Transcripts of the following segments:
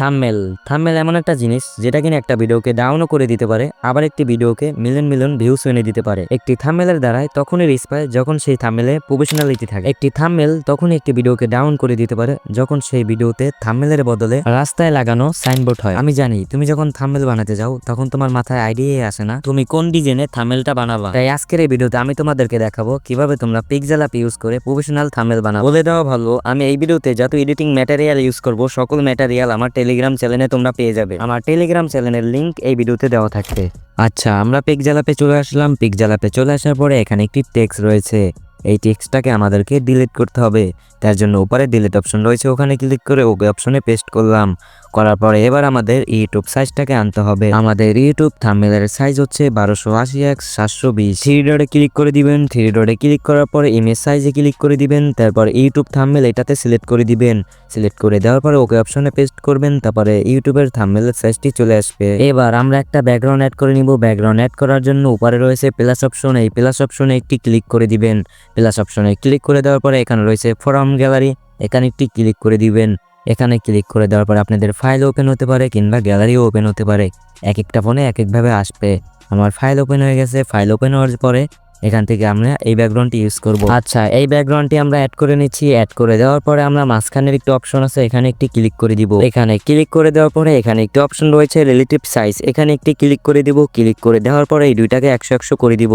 থামমেল থামমেল এমন একটা জিনিস যেটা কিনা একটা ভিডিওকে ডাউনও করে দিতে পারে, আবার একটি ভিডিওকে মিলিয়ন মিলিয়ন ভিউস এনে দিতে পারে। একটি থামমেলের দ্বারাই তখনই রিস পায় যখন সেই থামমেলে প্রফেশনালিটি থাকে। একটি থামমেল তখনই একটি ভিডিওকে ডাউন করে দিতে পারে যখন সেই ভিডিওতে থামমেলের বদলে রাস্তায় লাগানো সাইনবোর্ড হয়। আমি জানি, তুমি যখন থামমেল বানাতে যাও, তখন তোমার মাথায় আইডিয়াই আসে না। তুমি কোন ডিজাইনে থামমেলটা বানাবা? তাই আজকের এই ভিডিওতে আমি তোমাদেরকে দেখাবো কীভাবে তোমরা পিক্সেল অ্যাপ ইউজ করে প্রফেশনাল থামমেল বানাবো। বলে দেওয়া ভালো, আমি এই ভিডিওতে যত এডিটিং ম্যাটেরিয়াল ইউজ করব, সকল ম্যাটেরিয়াল আমার টেলিগ্রাম চ্যানেলে তোমরা পেয়ে যাবে। আমার টেলিগ্রাম চ্যানেলের লিঙ্ক এই ভিডিওতে দেওয়া থাকবে। আচ্ছা আমরা পিক অ্যাপে চলে আসলাম। পিক অ্যাপে চলে আসার পরে এখানে একটি টেক্স রয়েছে। এই টেক্সটটাকে আমাদেরকে ডিলিট করতে হবে। তার জন্য উপরে ডিলিট অপশন রয়েছে, ওখানে ক্লিক করে ওকে অপশনে পেস্ট করলাম। করার পরে এবার আমাদের ইউটিউব সাইজটাকে আনতে হবে। আমাদের ইউটিউব থাম্বনেলের সাইজ হচ্ছে বারোশো আশি এক সাতশো বিশ। থ্রি ডটে ক্লিক করে দিবেন। থ্রি ডটে ক্লিক করার পরে ইমেজ সাইজে ক্লিক করে দিবেন। তারপর ইউটিউব থাম্বনেল এটাতে সিলেক্ট করে দিবেন। সিলেক্ট করে দেওয়ার পরে ওকে অপশনে পেস্ট করবেন। তারপরে ইউটিউবের থাম্বনেলের সাইজটি চলে আসবে। এবার আমরা একটা ব্যাকগ্রাউন্ড অ্যাড করে নিব। ব্যাকগ্রাউন্ড অ্যাড করার জন্য উপরে রয়েছে প্লাস অপশন এই প্লাস অপশনে একটি ক্লিক করে দিবেন। প্লাস অপশনে ক্লিক করে দেওয়ার পরে এখানে রয়েছে ফরম গ্যালারি এখানে একটি ক্লিক করে দিবেন। এখানে ক্লিক করে দেওয়ার পরে আপনাদের ফাইল ওপেন হতে পারে কিংবা গ্যালারিও ওপেন হতে পারে। এক একটা ফোনে এক একভাবে আসবে। আমার ফাইল ওপেন হয়ে গেছে। ফাইল ওপেন হওয়ার পরে এখান থেকে আমরা এই ব্যাকগ্রাউন্ডটি ইউজ করব। আচ্ছা এই ব্যাকগ্রাউন্ডটি আমরা অ্যাড করে নিচ্ছি। অ্যাড করে দেওয়ার পরে আমরা মাঝখানের একটি অপশন আছে, এখানে একটি ক্লিক করে দিব। এখানে ক্লিক করে দেওয়ার পরে এখানে একটি অপশন রয়েছে রিলেটিভ সাইজ এখানে একটি ক্লিক করে দিব। ক্লিক করে দেওয়ার পরে এই দুইটাকে একশো একশো করে দিব।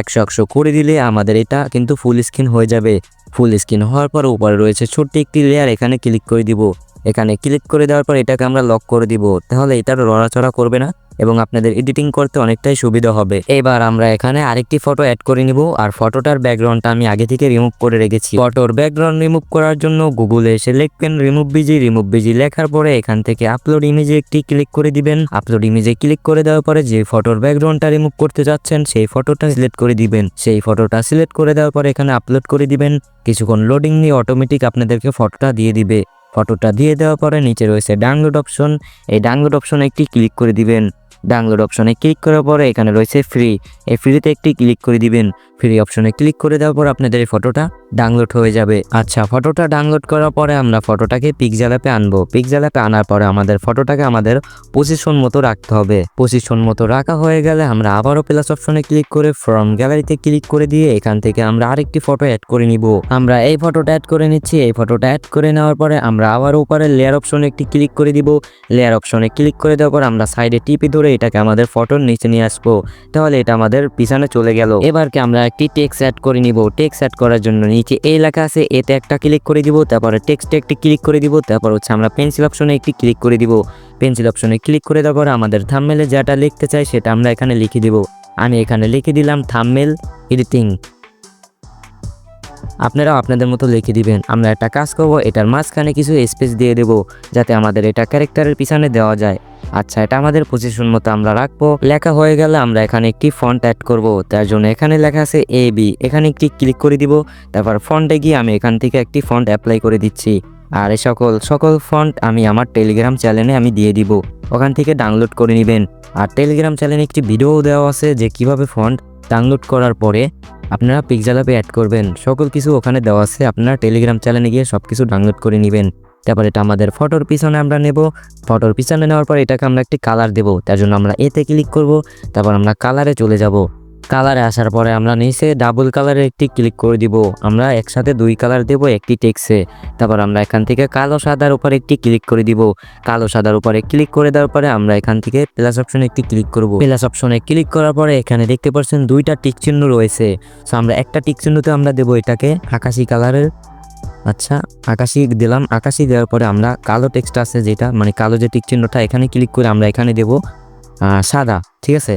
একশো একশো করে দিলে আমাদের এটা কিন্তু ফুল স্ক্রিন হয়ে যাবে। ফুল স্ক্রিন হওয়ার পর উপরে রয়েছে ছোট্ট একটি লেয়ার এখানে ক্লিক করে দিব। এখানে ক্লিক করে দেওয়ার পর এটাকে আমরা লক করে দিব। তাহলে এটার লড়াচড়া করবে না। এবং আপনাদের এডিটিং করতে অনেকটাই সুবিধা হবে। এবার আমরা এখানে আরেকটি ফটো অ্যাড করে নিব, আর ফটোটার ব্যাকগ্রাউন্ডটা আমি আগে থেকে রিমুভ করে রেখেছি। ফটোর ব্যাকগ্রাউন্ড রিমুভ করার জন্য গুগলে এসে লিখবেন রিমুভ বিজি রিমুভ বিজি লেখার পরে এখান থেকে আপলোড ইমেজে একটি ক্লিক করে দিবেন। আপলোড ইমেজে ক্লিক করে দেওয়ার পরে যে ফটোর ব্যাকগ্রাউন্ডটা রিমুভ করতে যাচ্ছেন সেই ফটোটা সিলেক্ট করে দিবেন। সেই ফটোটা সিলেক্ট করে দেওয়ার পরে এখানে আপলোড করে দিবেন। কিছুক্ষণ লোডিং নিয়ে অটোমেটিক আপনাদেরকে ফটোটা দিয়ে দিবে। ফটোটা দিয়ে দেওয়ার পরে নিচে রয়েছে ডাউনলোড অপশন এই ডাউনলোড অপশনে একটি ক্লিক করে দিবেন। ডাউনলোড অপশনে ক্লিক করার পরে এখানে রয়েছে ফ্রি। এই ফ্রিতে একটি ক্লিক করে দিবেন। ফ্রি অপশনে ক্লিক করে দেওয়ার পর আপনাদের এই ফটোটা ডাউনলোড হয়ে যাবে। আচ্ছা ফটোটা ডাউনলোড করার পরে আমরা ফটোটাকে পিকজাল অ্যাপে আনব। পিকজাল অ্যাপে আনার পরে আমাদের ফটোটাকে আমাদের পজিশন মতো রাখতে হবে। পজিশন মতো রাখা হয়ে গেলে আমরা আবারও প্লাস অপশনে ক্লিক করে ফ্রম গ্যালারিতে ক্লিক করে দিয়ে এখান থেকে আমরা আরেকটি ফটো অ্যাড করে নিব। আমরা এই ফটোটা অ্যাড করে নিচ্ছি। এই ফটোটা অ্যাড করে নেওয়ার পরে আমরা আবার উপরে লেয়ার অপশনে একটি ক্লিক করে দিব। লেয়ার অপশনে ক্লিক করে দেওয়ার পর আমরা সাইডে টিপে ধরে এটাকে আমাদের ফটোর নিচে নিয়ে আসব। তাহলে এটা আমাদের পিছনে চলে গেল। এবারকে আমরা একটি টেক্সট অ্যাড করে নিব। টেক্সট অ্যাড করার জন্য নিচে এই লেখা আছে, এতে একটা ক্লিক করে দিব, তারপরে টেক্সটে একটি ক্লিক করে দিব, তারপর হচ্ছে আমরা পেন্সিল অপশনে একটি ক্লিক করে দিব। পেন্সিল অপশনে ক্লিক করে দেওয়ার পর আমাদের থামমেলে যেটা লিখতে চাই সেটা আমরা এখানে লিখে দিব। আমি এখানে লিখে দিলাম থামমেল এডিটিং আপনারাও আপনাদের মতো লিখে দিবেন। আমরা একটা কাজ করব, এটার মাঝখানে কিছু স্পেস দিয়ে দেব, যাতে আমাদের এটা ক্যারেক্টারের পিছনে দেওয়া যায়। আচ্ছা এটা আমাদের পজিশন মতো আমরা রাখব। লেখা হয়ে গেলে আমরা এখানে একটি ফন্ট অ্যাড করব। তার জন্য এখানে লেখা আছে এ বি এখানে একটি ক্লিক করে দিব। তারপর ফন্টে গিয়ে আমি এখান থেকে একটি ফন্ট অ্যাপ্লাই করে দিচ্ছি। আর এই সকল সকল ফন্ট আমি আমার টেলিগ্রাম চ্যানেলে আমি দিয়ে দিব। ওখান থেকে ডাউনলোড করে নেবেন। আর টেলিগ্রাম চ্যানেলে একটি ভিডিও দেওয়া আছে যে কীভাবে ফন্ট ডাউনলোড করার পরে আপনারা পিকজাল অ্যাপে অ্যাড করবেন। সকল কিছু ওখানে দেওয়া আছে। আপনারা টেলিগ্রাম চ্যানেলে গিয়ে সব কিছু ডাউনলোড করে নেবেন। তারপর এটা আমাদের ফটোর পিছনে আমরা নেব। ফটোর পিছনে নেওয়ার পর এটাকে আমরা একটি কালার দেব, তার জন্য আমরা এতে ক্লিক করব, তারপর আমরা কালারে চলে যাব। কালারে আসার পরে আমরা নিচে ডাবল কালারে একটি ক্লিক করে দিব। আমরা একসাথে দুই কালার দেব, একটি টেক্সে। তারপর আমরা এখান থেকে কালো সাদার উপর একটি ক্লিক করে দিব। কালো সাদার উপরে ক্লিক করে দেওয়ার পরে আমরা এখান থেকে প্লাস অপশনে একটি ক্লিক করব। প্লাস অপশনে ক্লিক করার পরে এখানে দেখতে পাচ্ছেন দুইটা টিক চিহ্ন রয়েছে। সো আমরা একটা টিক চিহ্নতে আমরা দেবো এটাকে আকাশি কালারের। আচ্ছা আকাশি দিলাম। আকাশি দেওয়ার পরে আমরা কালো টেক্সট আছে যেটা মানে কালো যে টিক চিহ্নটা, এখানে ক্লিক করে আমরা এখানে দেব সাদা, ঠিক আছে?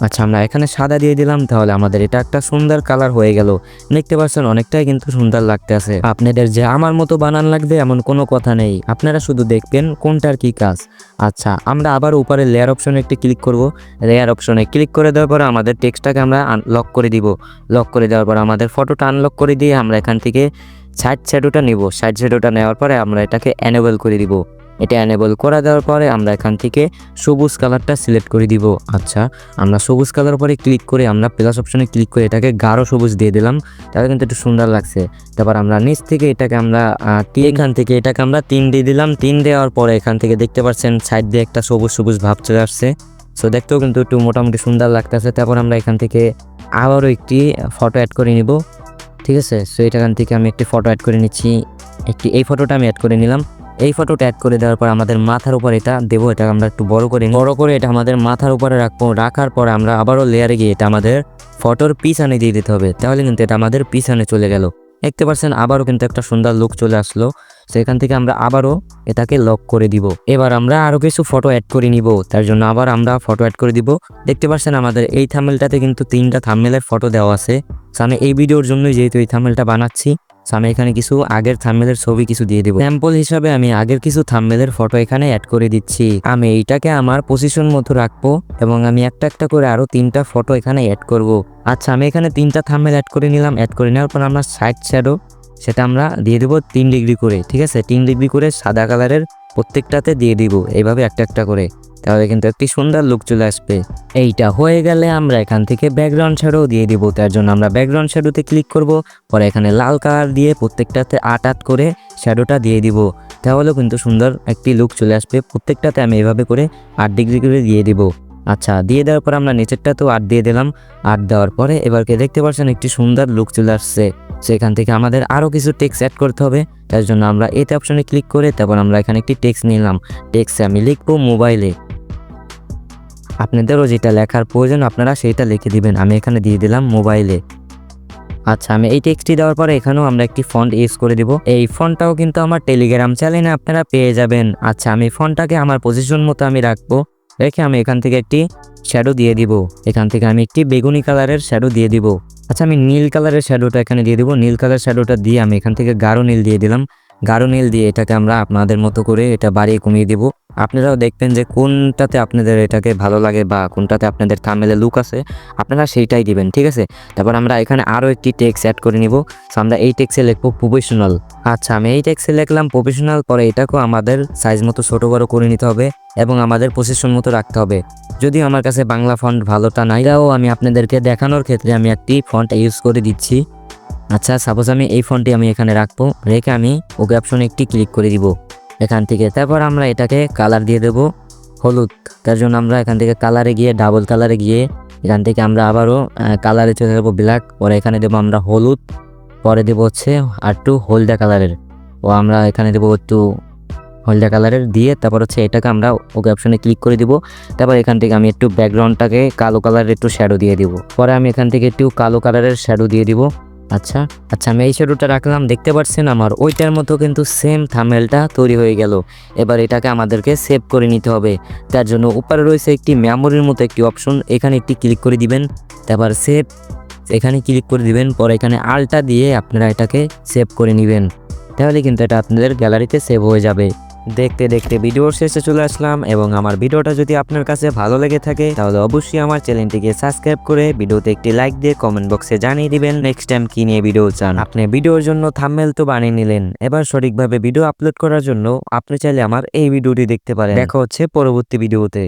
আচ্ছা আমরা এখানে সাদা দিয়ে দিলাম, তাহলে আমাদের এটা একটা সুন্দর কালার হয়ে গেল। দেখতে পাচ্ছেন, অনেকটাই কিন্তু সুন্দর লাগতে আছে। আপনাদের যে আমার মতো বানান লাগবে, এমন কোনো কথা নেই। আপনারা শুধু দেখবেন কোনটার কি কাজ। আচ্ছা আমরা আবার উপরে লেয়ার অপশনে একটি ক্লিক করব। লেয়ার অপশনে ক্লিক করে দেওয়ার পরে আমাদের টেক্সটটাকে আমরা লক করে দিব। লক করে দেওয়ার পর আমাদের ফটোটা আনলক করে দিয়ে আমরা এখান থেকে সাইড শ্যাডোটা নিব। সাইড শ্যাডোটা নেওয়ার পরে আমরা এটাকে এনেবল করে দিব। এটা এনেবল করে দেওয়ার পরে আমরা এখান থেকে সবুজ কালারটা সিলেক্ট করে দিব। আচ্ছা আমরা সবুজ কালার পরে ক্লিক করে আমরা প্লাস অপশনে ক্লিক করে এটাকে গাঢ় সবুজ দিয়ে দিলাম। তাহলে কিন্তু একটু সুন্দর লাগছে। তারপর আমরা নিচ থেকে এটাকে আমরা এখান থেকে এটাকে আমরা তিন দিয়ে দিলাম। তিন দেওয়ার পরে এখান থেকে দেখতে পাচ্ছেন সাইড দিয়ে একটা সবুজ সবুজ ভাব চলে আসছে। সো দেখতেও কিন্তু একটু মোটামুটি সুন্দর লাগতেছে। তারপর আমরা এখান থেকে আবারও একটি ফটো অ্যাড করে নিব। ঠিক আছে? সো এখান থেকে আমি একটি ফটো অ্যাড করে নিচ্ছি। একটি, এই ফটোটা আমি অ্যাড করে নিলাম। এই ফটোটা অ্যাড করে দেওয়ার পর আমাদের মাথার উপর এটা দেবো এটা আমরা একটু বড় করে বড় করে এটা আমাদের মাথার উপরে রাখব, রাখার পর আমরা আবারও লেয়ারে গিয়ে এটা আমাদের ফটোর পিছনে দিয়ে দিতে হবে। তাহলে কিন্তু এটা আমাদের পিছনে চলে গেল। দেখতে পাচ্ছেন, আবারও কিন্তু একটা সুন্দর লুক চলে আসলো। সেখান থেকে আমরা আবারও এটাকে লক করে দিব। এবার আমরা আরও কিছু ফটো অ্যাড করে নিব। তার জন্য আবার আমরা ফটো অ্যাড করে দিব। দেখতে পাচ্ছেন, আমাদের এই থামেলটাতে কিন্তু তিনটা থামেলের ফটো দেওয়া আছে। আমি এই ভিডিওর জন্যই যেহেতু এই থামেলটা বানাচ্ছি আমি এখানে কিছু আগের থাম্বেলের ছবি কিছু দিয়ে দেবো। স্যাম্পল হিসাবে আমি আগের কিছু থাম্বেলের ফটো এখানে অ্যাড করে দিচ্ছি। আমি এইটাকে আমার পজিশন মতো রাখব এবং আমি একটা একটা করে আরও তিনটা ফটো এখানে অ্যাড করব। আচ্ছা আমি এখানে তিনটা থাম্বেল অ্যাড করে নিলাম। অ্যাড করে নেওয়ার পর আমরা সাইড শ্যাডো সেটা আমরা দিয়ে দেবো তিন ডিগ্রি করে, ঠিক আছে? তিন ডিগ্রি করে সাদা কালারের প্রত্যেকটাতে দিয়ে দিব, এইভাবে একটা একটা করে। তাহলে কিন্তু একটি সুন্দর লুক চলে আসবে। এইটা হয়ে গেলে আমরা এখান থেকে ব্যাকগ্রাউন্ড শ্যাডো দিয়ে দিব, তার জন্য আমরা ব্যাকগ্রাউন্ড শ্যাডোতে ক্লিক করব, পরে এখানে লাল কালার দিয়ে প্রত্যেকটাতে আট আট করে শ্যাডোটা দিয়ে দিব। তাহলেও কিন্তু সুন্দর একটি লুক চলে আসবে, প্রত্যেকটাতে আমি এভাবে করে আট ডিগ্রি করে দিয়ে দিব। আচ্ছা দিয়ে দেওয়ার পর আমরা নিচেরটাতেও আট দিয়ে দিলাম। আট দেওয়ার পরে এবারকে দেখতে পাচ্ছেন, একটি সুন্দর লুক চলে আসছে। সেখান থেকে আমাদের আরও কিছু টেক্স অ্যাড করতে হবে। তার জন্য আমরা এতে অপশনে ক্লিক করে তারপর আমরা এখানে একটি টেক্স নিলাম। টেক্সে আমি লিখব মোবাইলে আপনাদেরও যেটা লেখার প্রয়োজন আপনারা সেইটা লিখে দিবেন। আমি এখানে দিয়ে দিলাম মোবাইলে আচ্ছা আমি এই টেক্সটটি দেওয়ার পরে এখানেও আমরা একটি ফন্ট ইউজ করে দিব। এই ফন্টটাও কিন্তু আমার টেলিগ্রাম চ্যানেলে আপনারা পেয়ে যাবেন। আচ্ছা আমি ফন্টটাকে আমার পজিশন মতো আমি রাখব। রেখে আমি এখান থেকে একটি শ্যাডো দিয়ে দিব। এখান থেকে আমি একটি বেগুনি কালারের শ্যাডো দিয়ে দিব। আচ্ছা আমি নীল কালারের শ্যাডোটা এখানে দিয়ে দিব। নীল কালার শ্যাডোটা দিয়ে আমি এখান থেকে গাঢ় নীল দিয়ে দিলাম। গাঢ় নীল দিয়ে এটাকে আমরা আপনাদের মতো করে এটা বাড়িয়ে কমিয়ে দিব। আপনারাও দেখবেন যে কোনটাতে আপনাদের এটাকে ভালো লাগে বা কোনটাতে আপনাদের থামেলে লুক আছে, আপনারা সেইটাই দিবেন, ঠিক আছে? তারপর আমরা এখানে আরও একটি টেক্স অ্যাড করে নিব। সো আমরা এই টেক্সে লিখব প্রফেশনাল আচ্ছা আমি এই টেক্সে লিখলাম প্রফেশনাল পরে এটাকেও আমাদের সাইজ মতো ছোটো বড়ো করে নিতে হবে এবং আমাদের পজিশন মতো রাখতে হবে। যদিও আমার কাছে বাংলা ফন্ট ভালোটা নাই, তাও আমি আপনাদেরকে দেখানোর ক্ষেত্রে আমি একটি ফন্ট ইউজ করে দিচ্ছি। আচ্ছা সাপোজ আমি এই ফোনটি আমি এখানে রাখব। রেখে আমি ওকে অপশনে একটি ক্লিক করে দিব। এখান থেকে তারপর আমরা এটাকে কালার দিয়ে দেব। হলুদ। তার জন্য আমরা এখান থেকে কালারে গিয়ে ডাবল কালারে গিয়ে এখান থেকে আমরা আবারও কালারে চলে যাব ব্ল্যাক পরে এখানে দেবো আমরা হলুদ। পরে দেবো হচ্ছে আর একটু হলদা কালারের ও আমরা এখানে দেবো একটু হলদা কালারের দিয়ে তারপর হচ্ছে এটাকে আমরা ওকে অপশনে ক্লিক করে দিব। তারপর এখান থেকে আমি একটু ব্যাকগ্রাউন্ডটাকে কালো কালারের একটু শ্যাডো দিয়ে দিব। পরে আমি এখান থেকে একটু কালো কালারের শ্যাডো দিয়ে দিব। আচ্ছা আচ্ছা আমি এই শ্যাডোটা রাখলাম, দেখতে পাচ্ছেন আমার? ওইটার মতো কিন্তু সেম থামেলটা তৈরি হয়ে গেল। এবার এটাকে আমাদেরকে সেভ করে নিতে হবে। তার জন্য উপরে রয়েছে একটি মেমোরির মতো একটি অপশন এখানে একটি ক্লিক করে দিবেন। তারপর সেভ এখানে ক্লিক করে দিবেন। পরে এখানে আলটা দিয়ে আপনারা এটাকে সেভ করে নেবেন। তাহলে কিন্তু এটা আপনাদের গ্যালারিতে সেভ হয়ে যাবে। দেখতে দেখতে ভিডিওর শেষে চলে আসলাম এবং আমার ভিডিওটা যদি আপনার কাছে ভালো লেগে থাকে, তাহলে অবশ্যই আমার চ্যানেলটিকে সাবস্ক্রাইব করে ভিডিওতে একটি লাইক দিয়ে কমেন্ট বক্সে জানিয়ে দিবেন নেক্সট টাইম কি নিয়ে ভিডিও চান। আপনি ভিডিওর জন্য থাম্বেল তো বানিয়ে নিলেন, এবার সঠিকভাবে ভিডিও আপলোড করার জন্য আপনি চাইলে আমার এই ভিডিওটি দেখতে পারেন। দেখা হচ্ছে পরবর্তী ভিডিওতে